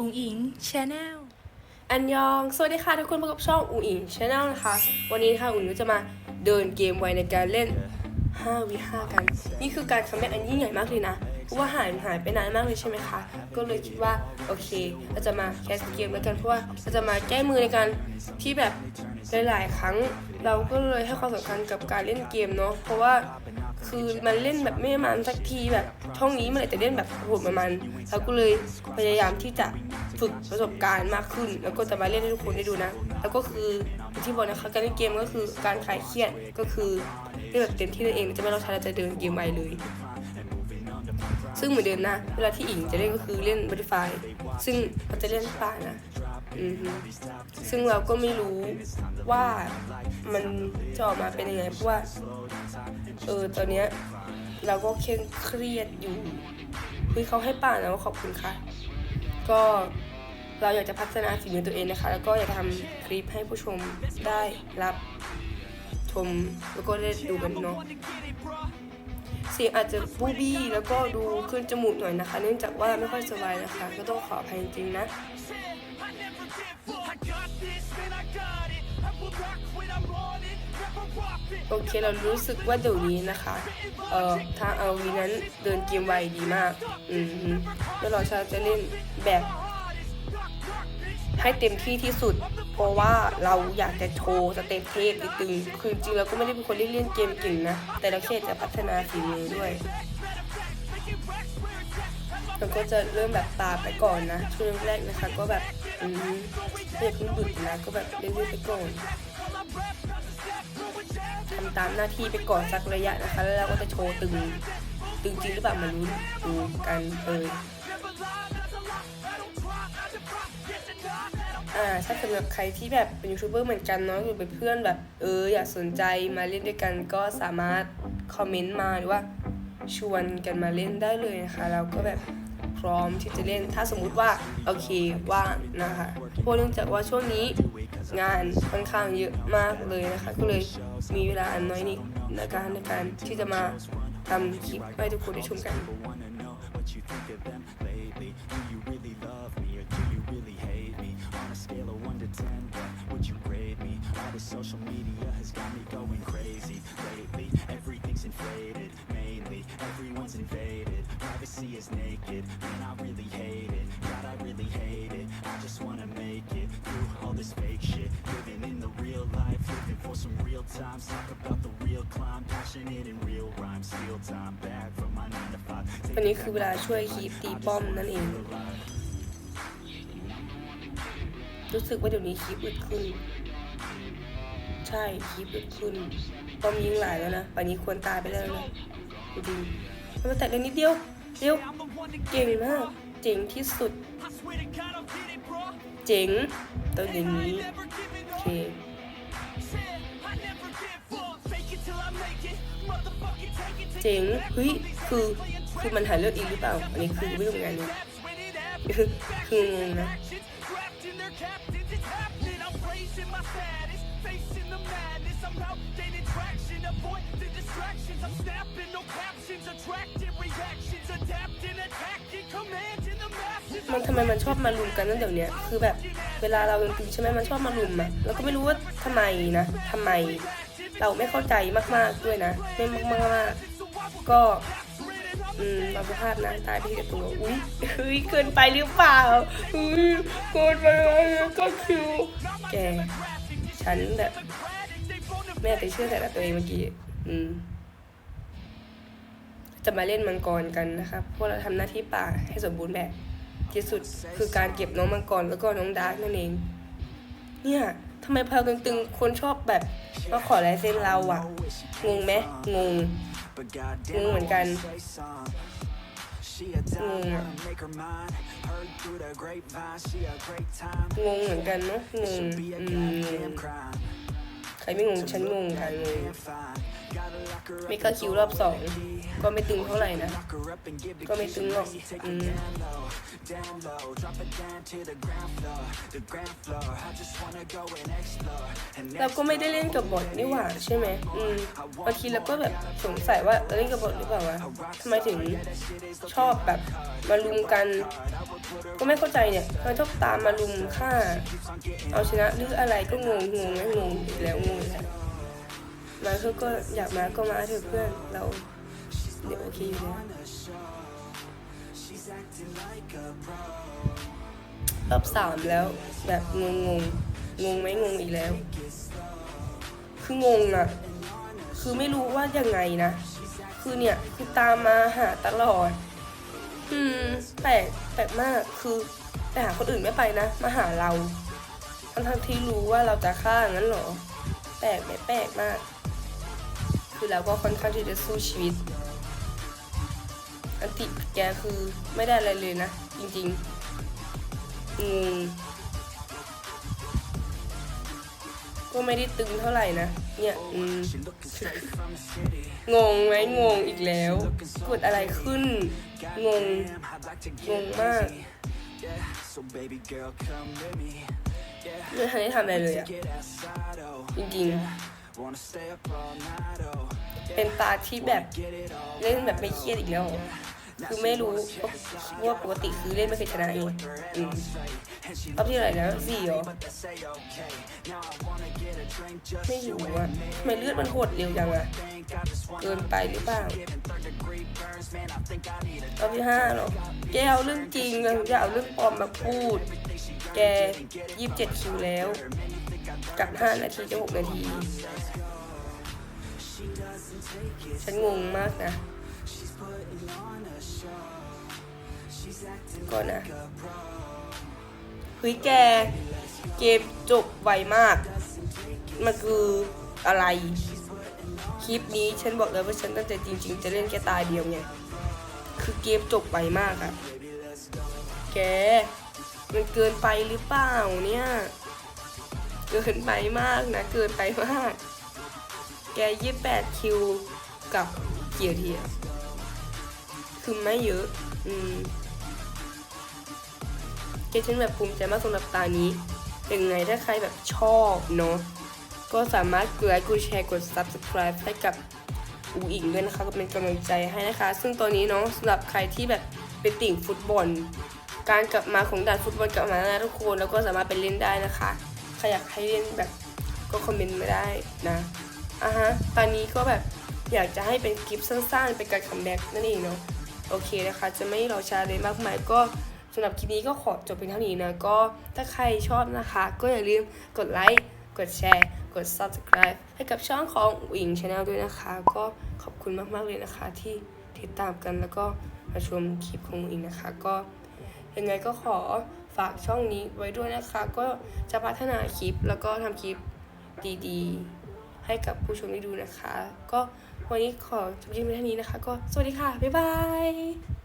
อุ๋งอิงชาแนลอันยอง สวัสดีค่ะทุกคนพบกับช่องอูอิงชาแนลนะคะ วันนี้ค่ะอูอิงจะมาเดินเกมไวในการเล่น5วิ5กัน นี่คือการคัมแบ็กอันยิ่งใหญ่มากเลยนะ เพราะว่าหายหายไปนานมากเลยใช่ไหมคะ ก็เลยคิดว่าโอเค เราจะมาแคสเกมแล้วกัน เพราะว่าเราจะมาแก้มือในการที่แบบหลาย ๆ ครั้ง เราก็เลยให้ความสำคัญกับการเล่นเกมเนาะ เพราะว่า คือมันเล่นแบบไม่มันสักทีแบบช่องนี้มันเลยแต่เล่นแบบโหดประมาณเราก็เลยพยายามที่จะฝึกประสบการณ์มากขึ้น แล้วก็จะมาเล่นให้ทุกคนได้ดูนะ แล้วก็คือที่บอกนะคะการเล่นเกมก็คือการคลายเครียดก็คือเล่นแบบเต็มที่นั่นเองจะไม่เราใช้เราจะเดินเกมไวเลย ซึ่งเหมือนเดิมนะ เวลาที่อิงจะเล่นก็คือเล่นบัตไฟซึ่งเราจะเล่นป่านะอือฮึซึ่งเราก็ไม่รู้ว่ามันจะออกมาเป็นยังไงเพราะว่า เออตอนเนี้ยเราก็เคร่งเครียดอยู่เฮ้ยเขาให้ป่านะว่าขอบคุณค่ะ ก็เราอยากจะพัฒนาฝีมือตัวเองนะคะ แล้วก็อยากทำคลิปให้ผู้ชมได้รับชมแล้วก็ได้ดูกันเนาะ เสียงอาจจะบูบี้แล้วก็ดูขึ้นจมูกหน่อยนะคะ เนื่องจากว่าไม่ค่อยสบายนะคะ ก็ต้องขออภัยจริงๆนะ โอเคเรารู้สึกว่าเดี๋ยวนี้นะคะ เอ่อทางเอาวีนั้นเดินเกมไวดีมาก อืมฮึแล้วเราจะเล่นแบบ ให้เต็มที่ที่สุด เพราะว่าเราอยากจะโชว์สเต็ปเทพตึงคือจริงเราก็ไม่ได้เป็นคนเล่นเกมเก่งนะ แต่เราแค่จะพัฒนาฝีมือด้วยเราก็จะเริ่มแบบตามไปก่อนนะช่วงแรกๆนะคะ ก็แบบอืมไม่อยกเพิ่งบึกนะก็แบบเรื่อยๆไปก่อนทำตามหน้าที่ไปก่อนสักระยะนะคะ แล้วเราก็จะโชว์ตึง ตึงจริงหรือเปล่ามาลุ้นดูกันเลย อ่าถ้าสำหรับใครที่แบบเป็นยูทูบเบอร์เหมือนกันเนาะหรือเป็นเพื่อนแบบเอออยากสนใจมาเล่นด้วยกันก็สามารถคอมเมนต์มาหรือว่าชวนกันมาเล่นได้เลยนะคะเราก็แบบพร้อมที่จะเล่นถ้าสมมุติว่าโอเคว่างนะคะเพราะเนื่องจากว่าช่วงนี้งานค่อนข้างเยอะมากเลยนะคะ ก็เลยมีเวลาอันน้อยนิดในการในการที่จะมาทำคลิปให้ทุกคนได้ชมกัน Social media has got me going crazy lately. Everything's inflated, mainly. Everyone's invaded. Privacy is naked. Man, I really hate it. God, I really hate it. I just wanna make it through all this fake shit. Living in the real life, living for some real times. Talk about the real climb, passionate in real rhymes. Steal time back from my 9 to 5. วันนี้คือเวลาช่วยคีปตีป้อมนั่นเอง รู้สึกว่าเดี๋ยวนี้คีปอึดขึ้น ใช่คีปอึดขึ้นป้อมยิงหลายแล้วนะป่านนี้ควรตายไปแล้วนะจริมันมาแตะเรื่องนิดเดียวเดียวเก่งมากเจ๋งที่สุด เจ๋งตัวอย่างนี้โอเคเจ๋งเฮ้ยคือคือมันหาเรื่องอีกหรือเปล่า อันนี้คือไม่รู้เหมือนะ กันเนี่ยคืองงนะมันทำไมมันชอบมาลุมกันนั่นเดี๋ยวเนี้ยคือแบบเวลาเราตึงๆใช่ไหมมันชอบมาลุมอะเราก็ไม่รู้ว่าทำไมนะทำไม เราไม่เข้าใจมากๆด้วยนะไม่มากๆก็อืมเราสภาพนะตายไปที่ตัวอุ้ยเฮ้ยเกินไปหรือเปล่าอุ้ยเกินไปแล้วก็คือแกฉันแบบ แม่ไปเชื่อแต่ละตัวเองเมื่อกี้ อืม จะมาเล่นมังกรกันนะครับพราะเราทำหน้าที่ป่าให้สมบูรณ์แบบ ที่สุดคือการเก็บน้องมังกรแล้วก็น้องดาร์กนั่นเอง เนี่ยทำไมพาวตึงๆ คนชอบแบบมาขอลายเซ็นเราอะงงไหมงง But goddamn, Mm, I gan. wanna say some. She a dime, Mm. wanna make her mine. Heard through the grapevine, she a great time. งงเหมือนกันเนาะงง อืม รไม่งง ฉันงงค่ะงง Damn fine. Gotta lock her up ไม่ก็คิวรอบสองก็ไม่ตึงเท่าไหร่นะ ก็ไม่ตึงหรอกอืมเราก็ไม่ได้เล่นกับบอทนี่หว่าใช่ไหมอืมบางทีเราก็แบบสงสัยว่าเราเล่นกับบอทหรือเปล่าวะทำไมถึงชอบแบบมาลุมกัน ก็ไม่เข้าใจเนี่ยทำไมชอบตามมาลุมฆ่า เอาชนะหรืออะไรก็งงงงไม่งงอีกแล้วงงอีกแล้วมาเพื่อก็อยากมาก็มาเถอะเพื่อนเราเดี๋ยวโอเคอยู่แล้วรอบสามแล้วแบบงงงงงงไหมงงอีกแล้ว คืองงอะคือไม่รู้ว่ายังไงนะ คือเนี่ยคือตามมาหาตลอด อืมแปลกแปลกมากคือไปหาคนอื่นไม่ไปนะ มาหาเราทั้งทั้งๆที่รู้ว่าเราจะฆ่างั้นเหรอ แปลกไหมแปลกมาก คือเราก็ค่อนข้างที่จะสู้ชีวิต อันติแกคือไม่ได้อะไรเลยนะ จริงๆงงก็ไม่ได้ตึงเท่าไหร่นะ เนี่ยอืมงงไหมงงอีกแล้วกดอะไรขึ้น งง งงมาก So baby girl, come with me. ไม่ทันได้ทำอะไรเลยอะจริงๆ เป็นตาที่แบบเล่นแบบไม่เครียดอีกแล้ว คือไม่รู้ว่าปกติคือเล่นไม่เคยชนะเองอืมรอบที่อะไรแล้วสี่เหรอ ไม่รู้อะทำไมเลือดมันหดเร็วจังอะเกินไปหรือเปล่ารอบที่ห้าเหรอแกเอาเรื่องจริงอะอย่าเอาเรื่องปลอมมาพูด แกยี่สิบเจ็ดคิวแล้วกับห้านาทีจะหกนาที ฉันงงมากนะก่อนนะเฮ้ยแก เกมจบไวมาก มันคืออะไร คลิปนี้ฉันบอกเลยว่าฉันตั้งใจจริง ๆ จะเล่นแค่ตาเดียวไง คือเกมจบไวมากอะแก มันเกินไปหรือเปล่าเนี่ย เกินไปมากนะ เกินไปมาก แกยี่แปดคิวกับเกียร์เทียคือไม่เยอะ อืมเกฉันแบบภูมิใจมากสำหรับตานี้ยังไงถ้าใครแบบชอบเนาะก็สามารถกดไลค์กดแชร์กด subscribe ให้กับอูอิงด้วยนะคะก็เป็นกำลังใจให้นะคะ ซึ่งตอนนี้เนาะสำหรับใครที่แบบเป็นติ่งฟุตบอล การกลับมาของด่านฟุตบอลกลับมาแล้วนะทุกคนแล้วก็สามารถไปเล่นได้นะคะใครอยากให้เล่นแบบก็คอมเมนต์มาได้นะอะฮะตอนนี้ก็แบบอยากจะให้เป็นคลิปสั้นๆเป็นการคัมแบ็กนั่นเองเนาะโอเคนะคะ จะไม่รอช้าเลยมากมายก็สำหรับคลิปนี้ก็ขอจบเพียงเท่านี้นะ ก็ถ้าใครชอบนะคะ ก็อย่าลืมกดไลค์กดแชร์ กด subscribe ให้กับช่องของวิงชาแนลด้วยนะคะ ก็ขอบคุณมากๆเลยนะคะที่ติดตามกันแล้วก็มาชมคลิปของวิงนะคะ ก็ ยังไงก็ขอฝากช่องนี้ไว้ด้วยนะคะ ก็จะพัฒนาคลิปแล้วก็ทำคลิปดีๆ ให้กับผู้ชมได้ดูนะคะ ก็วันนี้ขอจบคลิปเพียงเท่านี้นะคะ ก็สวัสดีค่ะ บ๊ายบาย